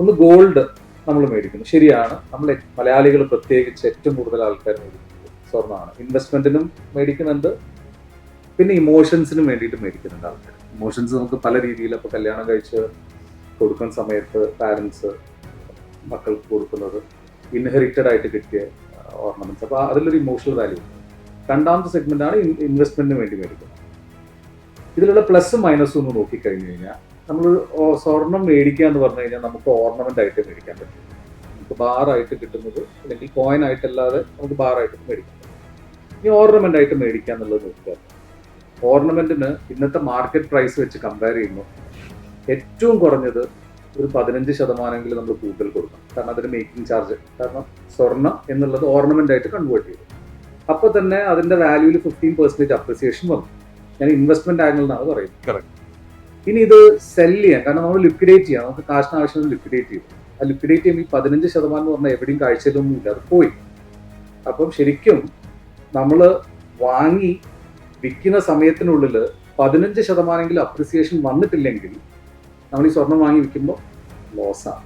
ഒന്ന് ഗോൾഡ് നമ്മൾ മേടിക്കുന്നു. ശരിയാണ്. നമ്മൾ മലയാളികൾ പ്രത്യേകിച്ച് ഏറ്റവും കൂടുതൽ ആൾക്കാർ മേടിക്കുന്നത് സ്വർണമാണ്. ഇൻവെസ്റ്റ്മെന്റിനും മേടിക്കുന്നുണ്ട്. പിന്നെ ഇമോഷൻസിനും വേണ്ടിയിട്ട് മേടിക്കുന്നുണ്ട് ആൾക്കാർ ഇമോഷൻസ് നമുക്ക് പല രീതിയിൽ അപ്പോൾ കല്യാണം കഴിച്ച് കൊടുക്കുന്ന സമയത്ത് പാരൻസ് മക്കൾക്ക് കൊടുക്കുന്നത് ഇൻഹെറിറ്റഡ് ആയിട്ട് കിട്ടിയ ഓർണമെന്റ്സ്. അപ്പോൾ അതിലൊരു ഇമോഷണൽ വാല്യൂ രണ്ടാമത്തെ സെഗ്മെന്റ് ആണ് ഇൻവെസ്റ്റ്മെന്റിന് വേണ്ടി മേടിക്കുന്നത്. ഇതിലുള്ള പ്ലസും മൈനസും ഒന്ന് നോക്കിക്കഴിഞ്ഞു കഴിഞ്ഞാൽ നമ്മൾ സ്വർണം മേടിക്കുക എന്ന് പറഞ്ഞു കഴിഞ്ഞാൽ നമുക്ക് ഓർണമെന്റ് ആയിട്ട് മേടിക്കാൻ പറ്റും. നമുക്ക് ബാറായിട്ട് കിട്ടുന്നത് അല്ലെങ്കിൽ കോയിൻ ആയിട്ടല്ലാതെ നമുക്ക് ബാറായിട്ട് മേടിക്കാം ഇനി ഓർണമെന്റ് ആയിട്ട് മേടിക്കുക എന്നുള്ളത് നോക്കുക. ഓർണമെന്റിന് ഇന്നത്തെ മാർക്കറ്റ് പ്രൈസ് വെച്ച് കമ്പയർ ചെയ്യുമ്പോൾ ഏറ്റവും കുറഞ്ഞത് ഒരു പതിനഞ്ച് ശതമാനമെങ്കിലും നമ്മൾ കൂടുതൽ കൊടുക്കണം. കാരണം അതിന് മേക്കിംഗ് ചാർജ് കാരണം സ്വർണം എന്നുള്ളത് ഓർണമെന്റ് ആയിട്ട് കൺവേർട്ട് ചെയ്തു. അപ്പോൾ തന്നെ അതിന്റെ വാല്യൂവിൽ ഫിഫ്റ്റീൻ പെർസെന്റേജ് അപ്രിസിയേഷൻ വന്നു. ഞാൻ ഇൻവെസ്റ്റ്മെന്റ് ആംഗിൾ എന്നാണ് പറയുന്നത്. ഇനി ഇത് സെൽ ചെയ്യാൻ കാരണം നമ്മൾ ലിക്വിഡേറ്റ് ചെയ്യാം. നമുക്ക് കാശിന് ആവശ്യം ലിക്വിഡേറ്റ് ചെയ്യും. ആ ലിക്വിഡേറ്റ് ചെയ്യുമ്പോൾ ഈ പതിനഞ്ച് ശതമാനം എന്ന് പറഞ്ഞാൽ എവിടെയും കാഴ്ചയിലൊന്നും ഇല്ല അത് പോയി. അപ്പം ശരിക്കും നമ്മൾ വാങ്ങി വിൽക്കുന്ന സമയത്തിനുള്ളിൽ പതിനഞ്ച് ശതമാനമെങ്കിലും അപ്രിസിയേഷൻ വന്നിട്ടില്ലെങ്കിൽ നമ്മൾ ഈ സ്വർണം വാങ്ങി വിൽക്കുമ്പോൾ ലോസാണ്